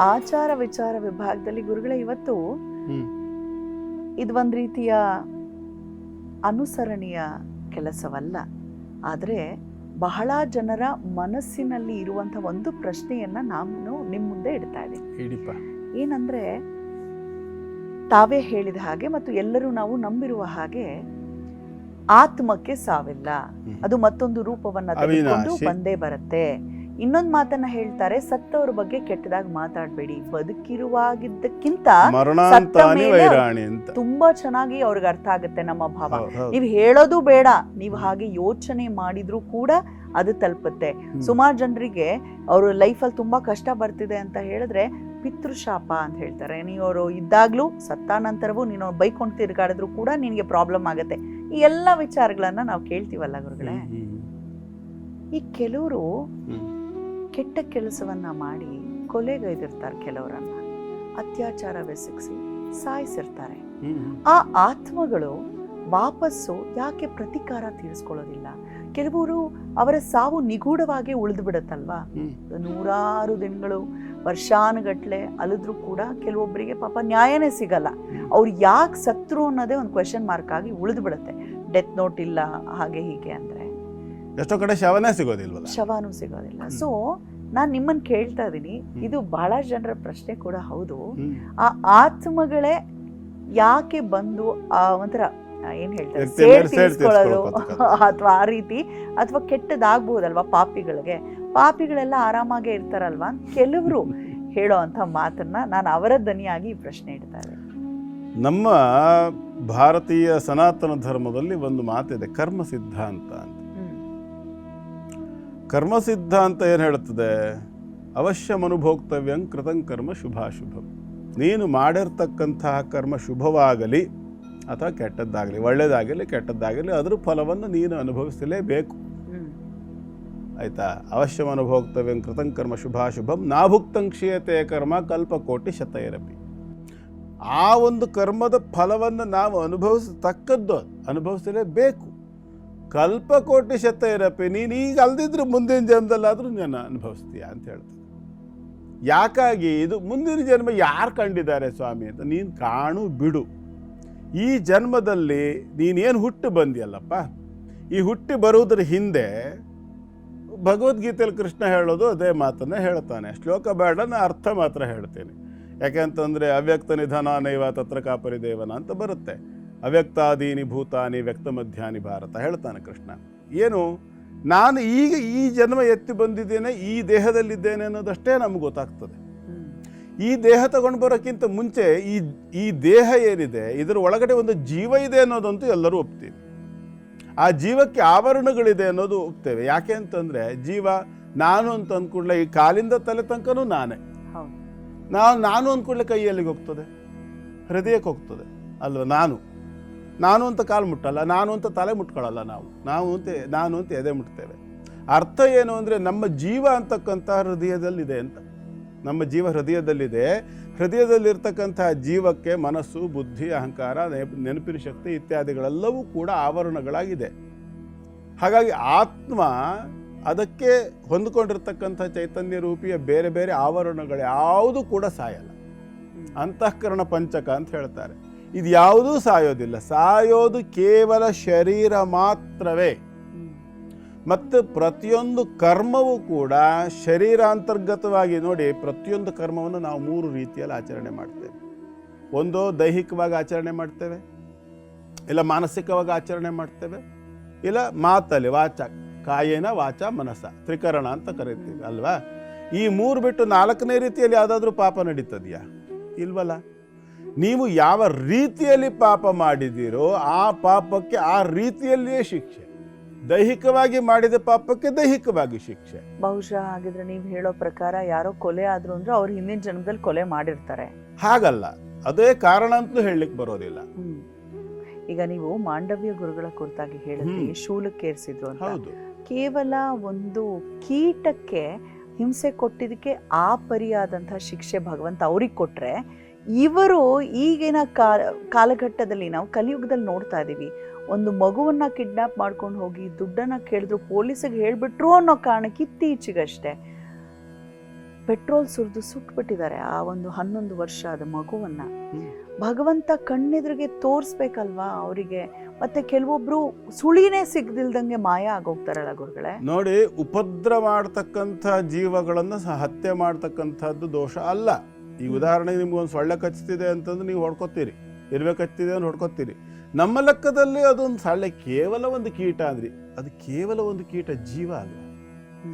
ಆಚಾರ ವಿಚಾರ ವಿಭಾಗದಲ್ಲಿ ಗುರುಗಳೇ ಇವತ್ತು. ಇದು ಒಂದು ರೀತಿಯ ಅನುಸರಣೆಯ ಕೆಲಸವಲ್ಲ. ಆದರೆ ಬಹಳ ಜನರ ಮನಸ್ಸಿನಲ್ಲಿ ಇರುವಂಥ ಒಂದು ಪ್ರಶ್ನೆಯನ್ನ ನಾನು ನಿಮ್ಮ ಮುಂದೆ ಇಡ್ತಾ ಇದ್ದೀನಿ. ಏನಂದ್ರೆ ತಾವೇ ಹೇಳಿದ ಹಾಗೆ ಮತ್ತು ಎಲ್ಲರೂ ನಾವು ನಂಬಿರುವ ಹಾಗೆ ಆತ್ಮಕ್ಕೆ ಸಾವಿಲ್ಲ. ಅದು ಮತ್ತೊಂದು ರೂಪವನ್ನ ತೆಗೆದುಕೊಂಡು. ಬಂದೇ ಬರುತ್ತೆ. ಇನ್ನೊಂದು ಮಾತನ್ನ ಹೇಳ್ತಾರೆ ಸತ್ತವರ ಬಗ್ಗೆ ಕೆಟ್ಟದಾಗಿ ಮಾತಾಡಬೇಡಿ. ಬದುಕಿರುವಾಗಿದ್ದಕ್ಕಿಂತ ತುಂಬಾ ಚೆನ್ನಾಗಿ ಅವ್ರಿಗೆ ಅರ್ಥ ಆಗುತ್ತೆ ನಮ್ಮ ಭಾವ. ನೀವು ಹೇಳೋದು ಬೇಡ ನೀವು ಹಾಗೆ ಯೋಚನೆ ಮಾಡಿದ್ರು ಕೂಡ ಅದು ತಲುಪುತ್ತೆ. ಸುಮಾರು ಜನರಿಗೆ ಅವ್ರ ಲೈಫಲ್ಲಿ ತುಂಬಾ ಕಷ್ಟ ಬರ್ತಿದೆ ಅಂತ ಹೇಳಿದ್ರೆ ಪಿತೃಶಾಪ ಅಂತ ಹೇಳ್ತಾರೆ. ನೀವು ಅವರು ಇದ್ದಾಗ್ಲೂ ಸತ್ತಾನಂತರವೂ ನೀನು ಬೈಕೊಂಡು ತಿರುಗಾಡಿದ್ರು ಕೂಡ ನಿನಗೆ ಪ್ರಾಬ್ಲಮ್ ಆಗುತ್ತೆ. ಈ ಎಲ್ಲ ವಿಚಾರಗಳನ್ನ ನಾವು ಕೇಳ್ತೀವಲ್ಲ ಗುರುಗಳೇ? ಈ ಕೆಲವರು. ಕೆಟ್ಟ ಕೆಲಸವನ್ನ ಮಾಡಿ ಕೊಲೆಗೈದಿರ್ತಾರೆ ಕೆಲವರನ್ನ ಅತ್ಯಾಚಾರವೆಸಗಿಸಿ ಸಾಯಿಸಿರ್ತಾರೆ. ಆ ಆತ್ಮಗಳು ವಾಪಸ್ಸು ಯಾಕೆ ಪ್ರತಿಕಾರ ತೀರಿಸ್ಕೊಳ್ಳೋದಿಲ್ಲ? ಕೆಲವರು ಅವರ ಸಾವು ನಿಗೂಢವಾಗಿ ಉಳಿದು ಬಿಡುತ್ತಲ್ವಾ. ನೂರಾರು ದಿನಗಳು ವರ್ಷಾನುಗಟ್ಲೆ ಅಲಿದ್ರು ಕೂಡ ಕೆಲವೊಬ್ಬರಿಗೆ ಪಾಪ ನ್ಯಾಯನೇ ಸಿಗಲ್ಲ. ಅವ್ರು ಯಾಕೆ ಸತ್ರು ಅನ್ನೋದೇ ಒಂದು ಕ್ವೆಶನ್ ಮಾರ್ಕ್ ಆಗಿ ಉಳಿದು ಬಿಡುತ್ತೆ ಡೆತ್ ನೋಟ್ ಇಲ್ಲ ಹಾಗೆ ಹೀಗೆ ಅಂದ್ರೆ. ಎಷ್ಟೋ ಕಡೆ ಶವನೇ ಸಿಗೋದಿಲ್ಲ ಶವನೂ ಸಿಗೋದಿಲ್ಲ. ಸೊ ನಾನು ನಿಮ್ಮನ್ನ ಕೇಳ್ತಾ ಇದ್ದೀನಿ ಇದು ಬಹಳ ಜನರ ಪ್ರಶ್ನೆ ಕೂಡ ಹೌದು. ಆ ಆತ್ಮಗಳೇ ಯಾಕೆ ಬಂದು ಆ ಒಂಥರ ಏನ್ ಹೇಳ್ತಾರೆ ತೀರಿಸ್ಕೊಳ್ಳೋದು. ಅಥವಾ ಆ ರೀತಿ ಅಥವಾ ಕೆಟ್ಟದಾಗ್ಬಹುದಲ್ವಾ ಪಾಪಿಗಳಿಗೆ? ಪಾಪಿಗಳೆಲ್ಲ ಆರಾಮಾಗೇ ಇರ್ತಾರಲ್ವಾ? ಕೆಲವರು ಹೇಳೋ ಅಂತ ಮಾತನ್ನ ನಾನು ಅವರ ದನಿಯಾಗಿ ಈ ಪ್ರಶ್ನೆ ಇಡ್ತಾರೆ ನಮ್ಮ ಭಾರತೀಯ ಸನಾತನ ಧರ್ಮದಲ್ಲಿ ಒಂದು ಮಾತಿದೆ ಕರ್ಮ ಸಿದ್ಧಾಂತ ಅಂತ. ಹ್ಮ್. ಕರ್ಮ ಸಿದ್ಧಾಂತ ಏನು ಹೇಳುತ್ತದೆ ಅವಶ್ಯ ಅನುಭೋಕ್ತವ್ಯಂ ಕೃತಂ ಕರ್ಮ ಶುಭಾಶುಭಂ. ನೀನು ಮಾಡಿರ್ತಕ್ಕಂತಹ ಕರ್ಮ ಶುಭವಾಗಲಿ, ಅಥವಾ ಕೆಟ್ಟದ್ದಾಗಲಿ ಒಳ್ಳೆಯದಾಗಲಿ ಕೆಟ್ಟದ್ದಾಗಲಿ, ಅದರ ಫಲವನ್ನು ನೀನು ಅನುಭವಿಸಲೇಬೇಕು. ಆಯಿತಾ? ಅವಶ್ಯ ಅನುಭೋಕ್ತವ್ಯಂ ಕೃತಂ ಕರ್ಮ ಶುಭಾಶುಭಂ, ನಾಭುಕ್ತಂ ಕ್ಷೀಯತೆ ಕರ್ಮ ಕಲ್ಪಕೋಟಿ ಶತೈರಪಿ. ಆ ಒಂದು ಕರ್ಮದ ಫಲವನ್ನು ನಾವು ಅನುಭವಿಸತಕ್ಕದ್ದು, ಅನುಭವಿಸಲೇಬೇಕು. ಕಲ್ಪಕೋಟಿ ಇರಪ್ಪಿ ನೀನು ಈಗ ಅಲ್ದಿದ್ರು ಮುಂದಿನ ಜನ್ಮದಲ್ಲಾದರೂ ನಾನು ಅನುಭವಿಸ್ತೀಯ ಅಂತ ಹೇಳ್ತೀನಿ. ಯಾಕಾಗಿ ಇದು ಮುಂದಿನ ಜನ್ಮ ಯಾರು ಕಂಡಿದ್ದಾರೆ ಸ್ವಾಮಿ ಅಂತ ನೀನು ಕಾಣು ಬಿಡು. ಈ ಜನ್ಮದಲ್ಲಿ ನೀನೇನು ಹುಟ್ಟು ಬಂದಿಯಲ್ಲಪ್ಪ? ಈ ಹುಟ್ಟಿ ಬರುವುದ್ರ ಹಿಂದೆ ಭಗವದ್ಗೀತೆಯಲ್ಲಿ ಕೃಷ್ಣ ಹೇಳೋದು ಅದೇ ಮಾತನ್ನು ಹೇಳ್ತಾನೆ. ಶ್ಲೋಕ ಬೇಡ ನಾನು ಅರ್ಥ ಮಾತ್ರ ಹೇಳ್ತೇನೆ. ಯಾಕೆಂತಂದರೆ ಅವ್ಯಕ್ತ ನಿಧನ ನೈವ ತತ್ರ ಕಾಪರಿ ದೇವನ ಅಂತ ಬರುತ್ತೆ. ಅವ್ಯಕ್ತಾದೀನಿ ಭೂತಾನಿ ವ್ಯಕ್ತ ಮಧ್ಯಾನಿ ಭಾರತ ಹೇಳ್ತಾನೆ ಕೃಷ್ಣ. ಏನು? ನಾನು ಈಗ ಈ ಜನ್ಮ ಎತ್ತಿ ಬಂದಿದ್ದೇನೆ ಈ ದೇಹದಲ್ಲಿದ್ದೇನೆ ಅನ್ನೋದಷ್ಟೇ ನಮ್ಗೆ ಗೊತ್ತಾಗ್ತದೆ. ಈ ದೇಹ ತಗೊಂಡು ಬರೋಕ್ಕಿಂತ ಮುಂಚೆ ಈ ಈ ದೇಹ ಏನಿದೆ ಇದರ ಒಳಗಡೆ ಒಂದು ಜೀವ ಇದೆ ಅನ್ನೋದಂತೂ ಎಲ್ಲರೂ ಒಪ್ತೀವಿ. ಆ ಜೀವಕ್ಕೆ ಆವರಣಗಳಿದೆ ಅನ್ನೋದು ಒಪ್ತೇವೆ. ಯಾಕೆ ಅಂತಂದರೆ ಜೀವ ನಾನು ಅಂತ ಅಂದ್ಕೂಡ್ಲೆ ಈ ಕಾಲಿಂದ ತಲೆ ತನಕನೂ ನಾನೇ. ನಾನು ನಾನು ಅಂದ್ಕೂಡ್ಲೆ ಕೈಯಲ್ಲಿಗೆ ಹೋಗ್ತದೆ. ಹೃದಯಕ್ಕೆ ಹೋಗ್ತದೆ. ಅಲ್ವಾ? ನಾನು. ನಾನು ಅಂತ ಕಾಲು ಮುಟ್ಟಲ್ಲ ನಾನು ಅಂತ ತಲೆ ಮುಟ್ಕೊಳ್ಳಲ್ಲ ನಾವು. ನಾವು ಅಂತ ನಾನು ಅಂತ ಎದೆ ಮುಟ್ತೇವೆ. ಅರ್ಥ ಏನು ಅಂದರೆ ನಮ್ಮ ಜೀವ ಅಂತಕ್ಕಂಥ ಹೃದಯದಲ್ಲಿದೆ ಅಂತ. ನಮ್ಮ ಜೀವ ಹೃದಯದಲ್ಲಿದೆ. ಹೃದಯದಲ್ಲಿರ್ತಕ್ಕಂಥ ಜೀವಕ್ಕೆ ಮನಸ್ಸು ಬುದ್ಧಿ ಅಹಂಕಾರ ನೆಪ- ನೆನಪಿನ ಶಕ್ತಿ ಇತ್ಯಾದಿಗಳೆಲ್ಲವೂ ಕೂಡ ಆವರಣಗಳಾಗಿದೆ. ಹಾಗಾಗಿ ಆತ್ಮ ಅದಕ್ಕೆ ಹೊಂದಿಕೊಂಡಿರ್ತಕ್ಕಂಥ ಚೈತನ್ಯ ರೂಪಿಯ ಬೇರೆ ಬೇರೆ ಆವರಣಗಳು ಯಾವುದು ಕೂಡ ಸಾಯಲ್ಲ. ಅಂತಃಕರಣ ಪಂಚಕ ಅಂತ ಹೇಳ್ತಾರೆ. ಇದು ಯಾವುದೂ ಸಾಯೋದಿಲ್ಲ. ಸಾಯೋದು ಕೇವಲ ಶರೀರ ಮಾತ್ರವೇ. ಮತ್ತು ಪ್ರತಿಯೊಂದು ಕರ್ಮವೂ ಕೂಡ ಶರೀರಾಂತರ್ಗತವಾಗಿ ನೋಡಿ ಪ್ರತಿಯೊಂದು ಕರ್ಮವನ್ನು ನಾವು ಮೂರು ರೀತಿಯಲ್ಲಿ ಆಚರಣೆ ಮಾಡ್ತೇವೆ. ಒಂದು ದೈಹಿಕವಾಗಿ ಆಚರಣೆ ಮಾಡ್ತೇವೆ, ಇಲ್ಲ ಮಾನಸಿಕವಾಗಿ ಆಚರಣೆ ಮಾಡ್ತೇವೆ, ಇಲ್ಲ ಮಾತಲ್ಲಿ ವಾಚ, ಕಾಯೇನ ವಾಚ ಮನಸ್ಸ, ತ್ರಿಕರಣ ಅಂತ ಕರಿತೀವಿ, ಅಲ್ವಾ? ಈ ಮೂರು ಬಿಟ್ಟು ನಾಲ್ಕನೇ ರೀತಿಯಲ್ಲಿ ಯಾವುದಾದ್ರೂ ಪಾಪ ನಡೀತದೆಯಾ? ಇಲ್ವಲ್ಲ? ನೀವು ಯಾವ ರೀತಿಯಲ್ಲಿ ಪಾಪ ಮಾಡಿದ್ದೀರೋ ಆ ಪಾಪಕ್ಕೆ ಆ ರೀತಿಯಲ್ಲಿಯೇ ಶಿಕ್ಷೆ. ದೈಹಿಕವಾಗಿ ಮಾಡಿದ ಪಾಪಕ್ಕೆ ದೈಹಿಕವಾಗಿ ಶಿಕ್ಷೆ. ಬಹುಶಃ ಹಾಗಿದ್ರೆ ನೀವು ಹೇಳೋ ಪ್ರಕಾರ ಯಾರೋ ಕೊಲೆ ಆದ್ರು ಅಂದ್ರೆ ಅವ್ರು ಹಿಂದಿನ ಜನ್ಮದಲ್ಲಿ ಕೊಲೆ ಮಾಡಿರ್ತಾರೆ. ಹಾಗಲ್ಲ. ಅದೇ ಕಾರಣ ಅಂತಲೂ ಹೇಳಲಿಕ್ಕೆ ಬರೋದಿಲ್ಲ. ಈಗ ನೀವು ಮಾಂಡವ್ಯ ಗುರುಗಳ ಕುರಿತಾಗಿ ಹೇಳಿದ್ರಿ ಶೂಲಕ್ಕೆ ಶೂಲಕ್ಕೇರಿಸಿದ್ರು ಅಂತ. ಹೌದು. ಕೇವಲ ಒಂದು ಕೀಟಕ್ಕೆ ಹಿಂಸೆ ಕೊಟ್ಟಿದ್ದಕ್ಕೆ ಆ ಪರಿಯಾದಂತಹ ಶಿಕ್ಷೆ ಭಗವಂತ ಅವ್ರಿಗೆ ಕೊಟ್ರೆ ಇವರು ಈಗಿನ ಕಾಲ, ಕಾಲಘಟ್ಟದಲ್ಲಿ ನಾವು ಕಲಿಯುಗದಲ್ಲಿ ನೋಡ್ತಾ ಇದ್ದೀವಿ ಒಂದು ಮಗುವನ್ನು ಕಿಡ್ನಾಪ್ ಮಾಡ್ಕೊಂಡು ಹೋಗಿ ದುಡ್ಡನ್ನು ಕೇಳಿದ್ರು ಪೊಲೀಸಿಗೆ ಹೇಳಿಬಿಟ್ರು ಅನ್ನೋ ಕಾರಣಕ್ಕೆ ಇತ್ತೀಚೆಗಷ್ಟೇ. ಪೆಟ್ರೋಲ್ ಸುರಿದು ಸುಟ್ಬಿಟ್ಟಿದ್ದಾರೆ ಆ ಒಂದು ಹನ್ನೊಂದು ವರ್ಷ ಆದ ಮಗುವನ್ನು. ಭಗವಂತ ಕಣ್ಣೆದುರಿಗೆ ತೋರಿಸ್ಬೇಕಲ್ವಾ ಅವರಿಗೆ? ಮತ್ತೆ ಕೆಲವೊಬ್ರು ಸುಳಿನೇ ಸಿಗದಿಲ್ದಂಗೆ ಮಾಯ ಆಗೋಗ್ತಾರಲ್ಲ ಗುರುಗಳೇ? ನೋಡಿ ಉಪದ್ರ ಮಾಡ್ತಕ್ಕಂಥ ಜೀವಗಳನ್ನು ಹತ್ಯೆ ಮಾಡ್ತಕ್ಕಂಥದ್ದು ದೋಷ ಅಲ್ಲ. ಈ ಉದಾಹರಣೆಗೆ ನಿಮ್ಗೆ ಒಂದು ಸೊಳ್ಳೆ ಕಚ್ತಿದೆ ಅಂತಂದ್ರೆ ನೀವು ಹೊಡ್ಕೊತೀರಿ. ಇರ್ಬೇಕು ಕಚ್ತಿದೆ ಅಂತ ಹೊಡ್ಕೊತೀರಿ. ನಮ್ಮ ಲೆಕ್ಕದಲ್ಲಿ ಅದೊಂದು ಸೊಳ್ಳೆ ಕೇವಲ ಒಂದು ಕೀಟ ಅಂದ್ರಿ. ಅದು ಕೇವಲ ಒಂದು ಕೀಟ ಜೀವ ಅಲ್ಲ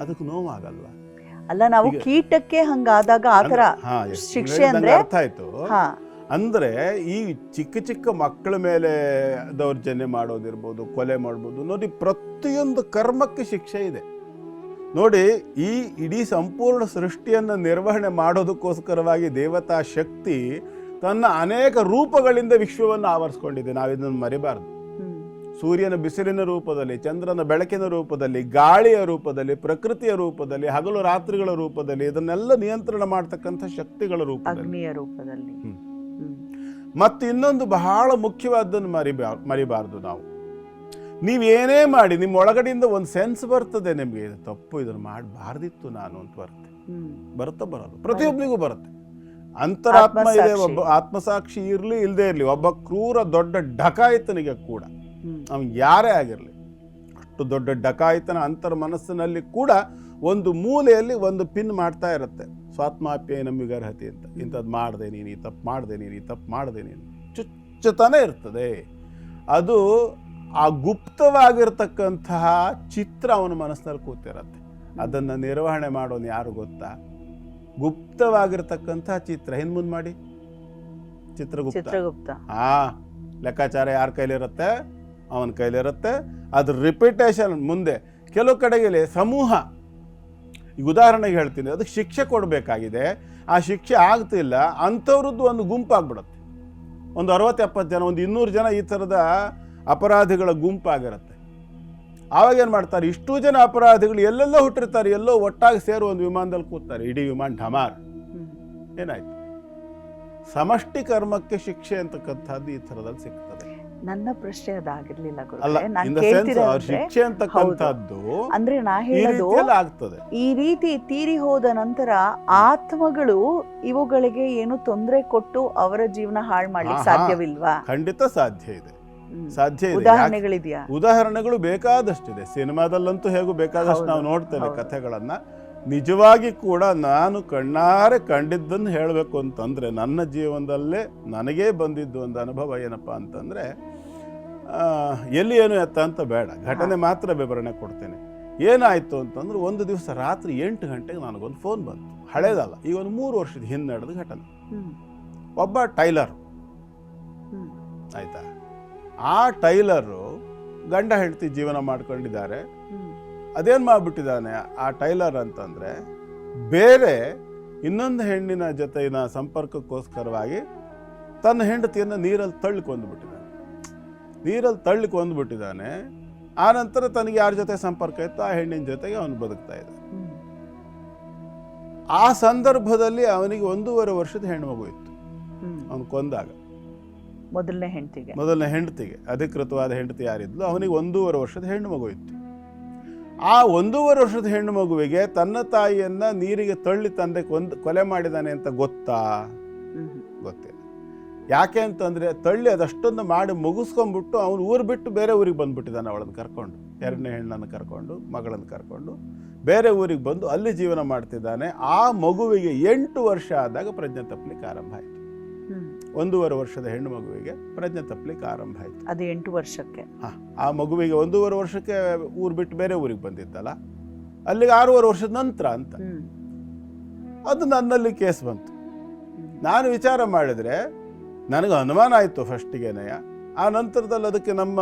ಅದಕ್ಕೆ ನೋವಾಗಲ್ವಾ? ಅಲ್ಲ ನಾವು ಕೀಟಕ್ಕೆ ಹಂಗಾದಾಗ ಆತರ ಶಿಕ್ಷೆ ಅಂದ್ರೆ- ಅರ್ಥ ಆಯ್ತು. ಹಾ. ಅಂದ್ರೆ ಈ ಚಿಕ್ಕ ಚಿಕ್ಕ ಮಕ್ಕಳ ಮೇಲೆ ದೌರ್ಜನ್ಯ ಮಾಡೋದಿರ್ಬೋದು ಕೊಲೆ ಮಾಡ್ಬೋದು ನೋಡಿ ಪ್ರತಿಯೊಂದು ಕರ್ಮಕ್ಕೆ ಶಿಕ್ಷೆ ಇದೆ. ನೋಡಿ ಈ ಇಡೀ ಸಂಪೂರ್ಣ ಸೃಷ್ಟಿಯನ್ನು ನಿರ್ವಹಣೆ ಮಾಡೋದಕ್ಕೋಸ್ಕರವಾಗಿ ದೇವತಾ ಶಕ್ತಿ ತನ್ನ ಅನೇಕ ರೂಪಗಳಿಂದ ವಿಶ್ವವನ್ನು ಆವರಿಸ್ಕೊಂಡಿದೆ. ನಾವಿದನ್ನು ಮರಿಬಾರ್ದು. ಸೂರ್ಯನ ಬಿಸಿಲಿನ ರೂಪದಲ್ಲಿ ಚಂದ್ರನ ಬೆಳಕಿನ ರೂಪದಲ್ಲಿ ಗಾಳಿಯ ರೂಪದಲ್ಲಿ ಪ್ರಕೃತಿಯ ರೂಪದಲ್ಲಿ ಹಗಲು ರಾತ್ರಿಗಳ ರೂಪದಲ್ಲಿ ಇದನ್ನೆಲ್ಲ ನಿಯಂತ್ರಣ ಮಾಡ್ತಕ್ಕಂಥ ಶಕ್ತಿಗಳ ರೂಪದಲ್ಲಿ. ಮತ್ತೆ ಇನ್ನೊಂದು ಬಹಳ ಮುಖ್ಯವಾದ್ದನ್ನು ಮರಿಬಾ ಮರಿಬಾರ್ದು ನಾವು. ನೀವೇನೇ ಮಾಡಿ ನಿಮ್ಮ ಒಳಗಡೆಯಿಂದ ಒಂದು ಸೆನ್ಸ್ ಬರ್ತದೆ ನಿಮಗೆ. ತಪ್ಪು ಇದನ್ನು ಮಾಡಬಾರ್ದಿತ್ತು ನಾನು ಅಂತ ಬರುತ್ತೆ. ಬರುತ್ತಾ ಬರೋದು ಪ್ರತಿಯೊಬ್ಬನಿಗೂ ಬರುತ್ತೆ. ಅಂತರಾತ್ಮ ಇದೆ. ಒಬ್ಬ ಆತ್ಮಸಾಕ್ಷಿ ಇರಲಿ ಇಲ್ಲದೆ ಇರಲಿ ಒಬ್ಬ ಕ್ರೂರ ದೊಡ್ಡ ಡಕಾಯಿತನಿಗೆ ಕೂಡ ಅವನು ಯಾರೇ ಆಗಿರಲಿ ಅಷ್ಟು ದೊಡ್ಡ ಡಕಾಯಿತನ ಅಂತರ ಮನಸ್ಸಿನಲ್ಲಿ ಕೂಡ ಒಂದು ಮೂಲೆಯಲ್ಲಿ ಒಂದು ಪಿನ್ ಮಾಡ್ತಾ ಇರುತ್ತೆ. ಸ್ವಾತ್ಮಾಪ್ಯ ನಮ್ಮಿಗರ್ಹತೆ ಅಂತ. ಇಂಥದ್ದು ಮಾಡಿದೆ ನೀನು ಈ ತಪ್ಪು ಮಾಡಿದೆ ನೀನು ಈ ತಪ್ಪು ಮಾಡಿದೆ ನೀನು. ಚುಚ್ಚತಾನೆ ಇರ್ತದೆ. ಅದು ಆ ಗುಪ್ತವಾಗಿರ್ತಕ್ಕಂತಹ ಚಿತ್ರ ಅವನ ಮನಸ್ಸಿನಲ್ಲಿ ಕೂತಿರತ್ತೆ. ಅದನ್ನು ನಿರ್ವಹಣೆ ಮಾಡೋನು ಯಾರು ಗೊತ್ತಾ? ಗುಪ್ತವಾಗಿರ್ತಕ್ಕಂತಹ ಚಿತ್ರ. ಹಿಂದ್ ಮುಂದ್ ಮಾಡಿ. ಚಿತ್ರಗುಪ್ತ. ಚಿತ್ರಗುಪ್ತ. ಆ ಲೆಕ್ಕಾಚಾರ ಯಾರ ಕೈಲಿರುತ್ತೆ? ಅವನ ಕೈಲಿರುತ್ತೆ. ಅದ್ರ ರಿಪಿಟೇಷನ್ ಮುಂದೆ. ಕೆಲವು ಕಡೆಗೆ ಸಮೂಹ. ಈಗ ಉದಾಹರಣೆಗೆ ಹೇಳ್ತೀನಿ. ಅದಕ್ಕೆ ಶಿಕ್ಷೆ ಕೊಡಬೇಕಾಗಿದೆ. ಆ ಶಿಕ್ಷೆ ಆಗ್ತಿಲ್ಲ. ಅಂಥವ್ರದ್ದು ಒಂದು ಗುಂಪಾಗ್ಬಿಡುತ್ತೆ. ಒಂದು ಅರವತ್ತು ಎಪ್ಪತ್ತು ಜನ ಒಂದು ಇನ್ನೂರು ಜನ ಈ ಥರದ ಅಪರಾಧಿಗಳ ಗುಂಪಾಗಿರುತ್ತೆ. ಆವಾಗ ಏನು ಮಾಡ್ತಾರೆ? ಇಷ್ಟು ಜನ ಅಪರಾಧಿಗಳು ಎಲ್ಲೆಲ್ಲೋ ಹುಟ್ಟಿರ್ತಾರೆ ಎಲ್ಲೋ ಒಟ್ಟಾಗಿ ಸೇರಿ ಒಂದು ವಿಮಾನದಲ್ಲಿ ಕೂತಾರೆ. ಇಡೀ ವಿಮಾನ ಢಮಾರ್. ಏನಾಯ್ತು? ಸಮಷ್ಟಿ ಕರ್ಮಕ್ಕೆ ಶಿಕ್ಷೆ ಅಂತಕ್ಕಂಥದ್ದು ಈ ಥರದಲ್ಲಿ ಸಿಗ್ತದೆ. ನನ್ನ ಪ್ರಶ್ನೆ ಅದಾಗಿರ್ಲಿಲ್ಲ ಶಿಕ್ಷೆ ಅಂತಕ್ಕಂಥದ್ದು ಅಂದ್ರೆ ನಾ ಹೇಳೋದು ಈ ರೀತಿ ತೀರಿ ಹೋದ ನಂತರ ಆತ್ಮಗಳು ಇವುಗಳಿಗೆ ಏನು ತೊಂದರೆ ಕೊಟ್ಟು ಅವರ ಜೀವನ ಹಾಳು ಮಾಡ್ಲಿಕ್ಕೆ ಸಾಧ್ಯವಿಲ್ವಾ? ಖಂಡಿತ ಸಾಧ್ಯ ಇದೆ. ಸಾಧ್ಯ ಇದೆ. ಉದಾಹರಣೆಗಳು ಬೇಕಾದಷ್ಟಿದೆ. ಸಿನಿಮಾದಲ್ಲಂತೂ ಹೇಗೂ ಬೇಕಾದಷ್ಟು ನಾವು ನೋಡ್ತೇವೆ ಕಥೆಗಳನ್ನ. ನಿಜವಾಗಿ ಕೂಡ ನಾನು ಕಣ್ಣಾರೆ ಕಂಡಿದ್ದನ್ನು ಹೇಳಬೇಕು ಅಂತಂದ್ರೆ ನನ್ನ ಜೀವನದಲ್ಲೇ ನನಗೇ ಬಂದಿದ್ದು ಒಂದು ಅನುಭವ ಏನಪ್ಪ ಅಂತಂದ್ರೆ ಆ, ಎಲ್ಲಿ ಏನು ಎತ್ತ ಅಂತ ಬೇಡ. ಘಟನೆ ಮಾತ್ರ ವಿವರಣೆ ಕೊಡ್ತೇನೆ. ಏನಾಯ್ತು ಅಂತಂದ್ರೆ ಒಂದು ದಿವಸ ರಾತ್ರಿ ಎಂಟು ಗಂಟೆಗೆ ನನಗೊಂದು ಫೋನ್ ಬಂತು. ಹಳೇದಲ್ಲ ಈಗ ಒಂದು ಮೂರು ವರ್ಷದ ಹಿಂದೆ ನಡೆದ ಘಟನೆ. ಒಬ್ಬ ಟೈಲರ್. ಆಯ್ತಾ? ಆ ಟೈಲರು ಗಂಡ ಹೆಂಡತಿ ಜೀವನ ಮಾಡ್ಕೊಂಡಿದ್ದಾರೆ. ಅದೇನು ಮಾಡ್ಬಿಟ್ಟಿದ್ದಾನೆ? ಆ ಟೈಲರ್ ಅಂತಂದರೆ ಬೇರೆ ಇನ್ನೊಂದು ಹೆಣ್ಣಿನ ಜೊತೆಯ ಸಂಪರ್ಕಕ್ಕೋಸ್ಕರವಾಗಿ ತನ್ನ ಹೆಂಡತಿಯನ್ನು ನೀರಲ್ಲಿ ತಳ್ಳಿ ಕೊಂದ್ಬಿಟ್ಟಿದ್ದಾನೆ. ನೀರಲ್ಲಿ ತಳ್ಳಿ ಕೊಂದ್ಬಿಟ್ಟಿದ್ದಾನೆ. ಆ ನಂತರ ತನಗೆ ಯಾರ ಜೊತೆ ಸಂಪರ್ಕ ಇತ್ತು ಆ ಹೆಣ್ಣಿನ ಜೊತೆಗೆ ಅವನು ಬದುಕ್ತಾ ಇದ್ದ ಆ ಸಂದರ್ಭದಲ್ಲಿ ಅವನಿಗೆ ಒಂದೂವರೆ ವರ್ಷದ ಹೆಣ್ಣು ಮಗು ಇತ್ತು. ಅವನು ಕೊಂದಾಗ. ಮೊದಲನೇ ಹೆಂಡತಿಗೆ. ಮೊದಲನೇ ಹೆಂಡತಿಗೆ ಅಧಿಕೃತವಾದ ಹೆಂಡತಿ ಯಾರಿದ್ಲು ಅವನಿಗೆ ಒಂದೂವರೆ ವರ್ಷದ ಹೆಣ್ಣು ಮಗು ಇತ್ತು. ಆ ಒಂದೂವರೆ ವರ್ಷದ ಹೆಣ್ಣು ಮಗುವಿಗೆ ತನ್ನ ತಾಯಿಯನ್ನ ನೀರಿಗೆ ತಳ್ಳಿ ತಂದೆ ಒಂದು ಕೊಲೆ ಮಾಡಿದಾನೆ ಅಂತ ಗೊತ್ತಾ? ಗೊತ್ತಿಲ್ಲ ಯಾಕೆ ಅಂತಂದ್ರೆ ತಳ್ಳಿ ಅದಷ್ಟೊಂದು ಮಾಡಿ ಮುಗಿಸ್ಕೊಂಡ್ಬಿಟ್ಟು ಅವನು ಊರು ಬಿಟ್ಟು ಬೇರೆ ಊರಿಗೆ ಬಂದ್ಬಿಟ್ಟಿದ್ದಾನೆ ಅವಳನ್ನು ಕರ್ಕೊಂಡು. ಎರಡನೇ ಹೆಣ್ಣನ್ನು ಕರ್ಕೊಂಡು ಮಗಳನ್ನು ಕರ್ಕೊಂಡು ಬೇರೆ ಊರಿಗೆ ಬಂದು ಅಲ್ಲಿ ಜೀವನ ಮಾಡ್ತಿದ್ದಾನೆ. ಆ ಮಗುವಿಗೆ ಎಂಟು ವರ್ಷ ಆದಾಗ ಪ್ರಜ್ಞೆ ತಪ್ಪಲಿಕ್ಕೆ ಆರಂಭ ಆಯಿತು. ಒಂದೂವರೆ ವರ್ಷದ ಹೆಣ್ಣು ಮಗುವಿಗೆ ಪ್ರಜ್ಞೆ ತಪ್ಪಲಿಕ್ಕೆ ಆರಂಭ ಆಯಿತು. ಅದು ಎಂಟು ವರ್ಷಕ್ಕೆ. ಹಾಂ ಆ ಮಗುವಿಗೆ ಒಂದೂವರೆ ವರ್ಷಕ್ಕೆ ಊರು ಬಿಟ್ಟು ಬೇರೆ ಊರಿಗೆ ಬಂದಿದ್ದಲ್ಲ ಅಲ್ಲಿಗೆ ಆರೂವರೆ ವರ್ಷದ ನಂತರ ಅಂತ. ಅದು ನನ್ನಲ್ಲಿ ಕೇಸ್ ಬಂತು. ನಾನು ವಿಚಾರ ಮಾಡಿದರೆ ನನಗೆ ಅನುಮಾನ ಆಯಿತು ಫಸ್ಟಿಗೆನೆಯ ಆ ನಂತರದಲ್ಲಿ ಅದಕ್ಕೆ ನಮ್ಮ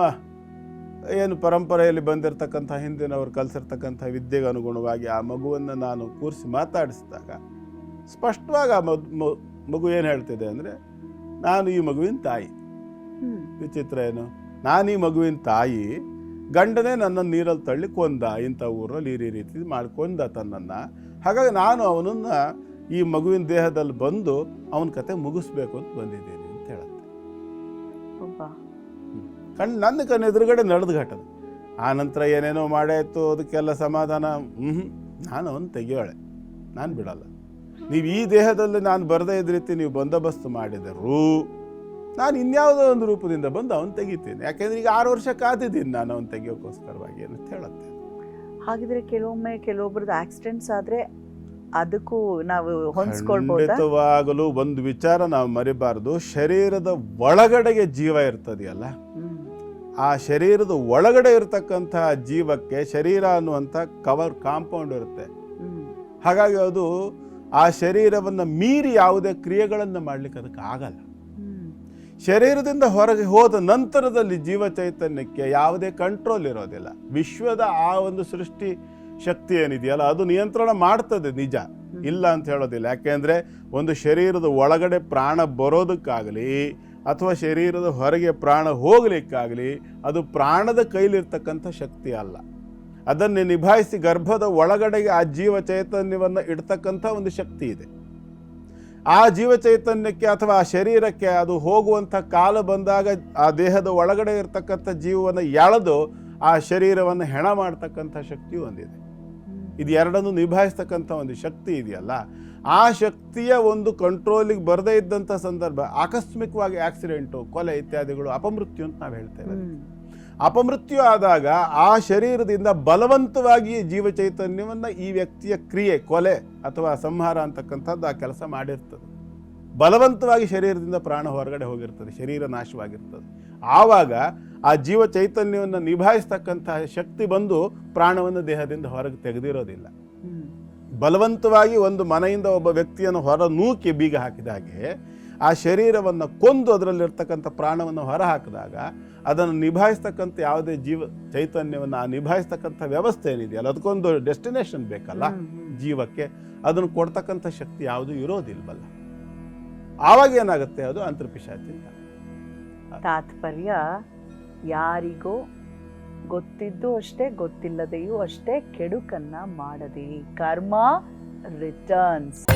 ಏನು ಪರಂಪರೆಯಲ್ಲಿ ಬಂದಿರತಕ್ಕಂಥ ಹಿಂದಿನವರು ಕಲಿಸಿರ್ತಕ್ಕಂಥ ವಿದ್ಯೆಗೆ ಅನುಗುಣವಾಗಿ ಆ ಮಗುವನ್ನು ನಾನು ಕೂರಿಸಿ ಮಾತಾಡಿಸಿದಾಗ ಸ್ಪಷ್ಟವಾಗಿ ಆ ಮಗು ಏನು ಹೇಳ್ತಿದೆ ಅಂದರೆ ನಾನು ಈ ಮಗುವಿನ ತಾಯಿ. ವಿಚಿತ್ರ ಏನು ನಾನು ಈ ಮಗುವಿನ ತಾಯಿ ಗಂಡನೇ ನನ್ನನ್ನು ನೀರಲ್ಲಿ ತಳ್ಳಿ ಕೊಂದ ಇಂಥ ಊರಲ್ಲಿ ಈ ರೀತಿ ಮಾಡ್ಕೊಂಡ ತನ್ನನ್ನು. ಹಾಗಾಗಿ ನಾನು ಅವನನ್ನು ಈ ಮಗುವಿನ ದೇಹದಲ್ಲಿ ಬಂದು ಅವನ ಕತೆ ಮುಗಿಸ್ಬೇಕು ಅಂತ ಬಂದಿದ್ದೀನಿ ಅಂತ ಹೇಳುತ್ತೆ. ಕಣ್ಣು ಕಣ್ ನನ್ನ ಕಣ್ಣು ಎದುರುಗಡೆ ನಡೆದ ಘಟನೆ. ಆ ನಂತರ ಏನೇನೋ ಮಾಡಾಯಿತು ಅದಕ್ಕೆಲ್ಲ ಸಮಾಧಾನ. ಹ್ಞೂ ನಾನು ಅವನು ತೆಗಿಯೋಳೆ. ನಾನು ಬಿಡಲ್ಲ. ನೀವು ಈ ದೇಹದಲ್ಲಿ ನಾನು ಬರದೇ ಇದ್ದ ರೀತಿ ನೀವು ಬಂದೋಬಸ್ತು ಮಾಡಿದರು ನಾನು ಇನ್ಯಾವುದೋ ಒಂದು ರೂಪದಿಂದ ಬಂದು ಅವನು ತೆಗಿತೀನಿ. ಯಾಕೆಂದ್ರೆ ಈಗ ಆರು ವರ್ಷ ಕಾದಿದ್ದೀನಿ ನಾನು ಅವನು ತೆಗಿಯೋಕ್ಕೋಸ್ಕರವಾಗಿ ಅಂತ ಹೇಳುತ್ತೆ. ಹಾಗಿದ್ರೆ ಕೆಲವೊಮ್ಮೆ ಕೆಲವೊಬ್ರದ್ದು ಆಕ್ಸಿಡೆಂಟ್ಸ್ ಆದರೆ ಅದಕ್ಕೂ ನಾವು ಖಂಡಿತವಾಗಲೂ ಒಂದು ವಿಚಾರ ನಾವು ಮರಿಬಾರ್ದು. ಶರೀರದ ಒಳಗಡೆಗೆ ಜೀವ ಇರ್ತದೆಯಲ್ಲ? ಆ ಶರೀರದ ಒಳಗಡೆ ಇರತಕ್ಕಂತಹ ಜೀವಕ್ಕೆ ಶರೀರ ಅನ್ನುವಂಥ ಕವರ್ ಕಾಂಪೌಂಡ್ ಇರುತ್ತೆ. ಹಾಗಾಗಿ ಅದು ಆ ಶರೀರವನ್ನು ಮೀರಿ ಯಾವುದೇ ಕ್ರಿಯೆಗಳನ್ನು ಮಾಡ್ಲಿಕ್ಕೆ ಅದಕ್ಕೆ ಆಗಲ್ಲ. ಶರೀರದಿಂದ ಹೊರಗೆ ಹೋದ ನಂತರದಲ್ಲಿ ಜೀವ ಚೈತನ್ಯಕ್ಕೆ ಯಾವುದೇ ಕಂಟ್ರೋಲ್ ಇರೋದಿಲ್ಲ. ವಿಶ್ವದ ಆ ಒಂದು ಸೃಷ್ಟಿ ಶಕ್ತಿ ಏನಿದೆಯಲ್ಲ, ಅದು ನಿಯಂತ್ರಣ ಮಾಡ್ತದೆ ನಿಜ. ಇಲ್ಲ ಅಂತ ಹೇಳೋದಿಲ್ಲ. ಯಾಕೆಂದರೆ ಒಂದು ಶರೀರದ ಒಳಗಡೆ ಪ್ರಾಣ ಬರೋದಕ್ಕಾಗಲಿ, ಅಥವಾ ಶರೀರದ ಹೊರಗೆ ಪ್ರಾಣ ಹೋಗಲಿಕ್ಕಾಗಲಿ, ಅದು ಪ್ರಾಣದ ಕೈಲಿರ್ತಕ್ಕಂಥ ಶಕ್ತಿ ಅಲ್ಲ. ಅದನ್ನು ನಿಭಾಯಿಸಿ ಗರ್ಭದ ಒಳಗಡೆಗೆ ಆ ಜೀವ ಚೈತನ್ಯವನ್ನು ಇಡ್ತಕ್ಕಂಥ ಒಂದು ಶಕ್ತಿ ಇದೆ. ಆ ಜೀವ ಚೈತನ್ಯಕ್ಕೆ ಅಥವಾ ಆ ಶರೀರಕ್ಕೆ ಅದು ಹೋಗುವಂಥ ಕಾಲ ಬಂದಾಗ ಆ ದೇಹದ ಒಳಗಡೆ ಇರತಕ್ಕಂಥ ಜೀವವನ್ನು ಎಳೆದು ಆ ಶರೀರವನ್ನು ಹೆಣ ಮಾಡ್ತಕ್ಕಂಥ ಶಕ್ತಿ ಒಂದಿದೆ ಇದು ಎರಡನ್ನು ನಿಭಾಯಿಸ್ತಕ್ಕಂಥ ಒಂದು ಶಕ್ತಿ ಇದೆಯಲ್ಲ. ಆ ಶಕ್ತಿಯ ಒಂದು ಕಂಟ್ರೋಲಿಗೆ ಬರದೇ ಇದ್ದಂಥ ಸಂದರ್ಭ, ಆಕಸ್ಮಿಕವಾಗಿ ಆಕ್ಸಿಡೆಂಟು, ಕೊಲೆ ಇತ್ಯಾದಿಗಳು, ಅಪಮೃತ್ಯು ಅಂತ ನಾವು ಹೇಳ್ತೇವೆ ಅಪಮೃತ್ಯು ಆದಾಗ ಆ ಶರೀರದಿಂದ ಬಲವಂತವಾಗಿ ಜೀವ ಚೈತನ್ಯವನ್ನು ಈ ವ್ಯಕ್ತಿಯ ಕ್ರಿಯೆ ಕೊಲೆ ಅಥವಾ ಸಂಹಾರ ಅಂತಕ್ಕಂಥದ್ದು ಆ ಕೆಲಸ ಮಾಡಿರ್ತದೆ. ಬಲವಂತವಾಗಿ ಶರೀರದಿಂದ ಪ್ರಾಣ ಹೊರಗಡೆ ಹೋಗಿರ್ತದೆ ಶರೀರ ನಾಶವಾಗಿರ್ತದೆ. ಆವಾಗ ಆ ಜೀವ ಚೈತನ್ಯವನ್ನು ನಿಭಾಯಿಸ್ತಕ್ಕಂತಹ ಶಕ್ತಿ ಬಂದು ಪ್ರಾಣವನ್ನು ದೇಹದಿಂದ ಹೊರಗೆ ತೆಗೆದಿರೋದಿಲ್ಲ. ಬಲವಂತವಾಗಿ ಒಂದು ಮನೆಯಿಂದ ಒಬ್ಬ ವ್ಯಕ್ತಿಯನ್ನು ಹೊರ ನೂಕಿ ಬೀಗ ಹಾಕಿದ ಹಾಗೆ ಆ ಶರೀರವನ್ನು ಕೊಂದು ಅದರಲ್ಲಿರ್ತಕ್ಕಂಥ ಪ್ರಾಣವನ್ನು ಹೊರಹಾಕಿದಾಗ ಅದನ್ನು ನಿಭಾಯಿಸ್ತಕ್ಕಂಥ ಯಾವುದೇ ಜೀವ ಚೈತನ್ಯವನ್ನು ಆ ನಿಭಾಯಿಸ್ತಕ್ಕಂಥ ವ್ಯವಸ್ಥೆ ಏನಿದೆಯಲ್ಲ ಅದಕ್ಕೊಂದು ಡೆಸ್ಟಿನೇಷನ್ ಬೇಕಲ್ಲ. ಜೀವಕ್ಕೆ. ಅದನ್ನು ಕೊಡ್ತಕ್ಕಂಥ ಶಕ್ತಿ ಯಾವುದು ಇರೋದಿಲ್ವಲ್ಲ. ಆವಾಗ ಏನಾಗುತ್ತೆ ಅದು? ಅಂತರ್ಪಿಶಾಚಿ ಅಂತ. ತಾತ್ಪರ್ಯ ಯಾರಿಗೋ ಗೊತ್ತಿದ್ದು ಅಷ್ಟೇ ಗೊತ್ತಿಲ್ಲದೆಯೂ ಅಷ್ಟೇ ಕೆಡುಕನ್ನ ಮಾಡದೆ. ಕರ್ಮ ರಿಟರ್ನ್ಸ್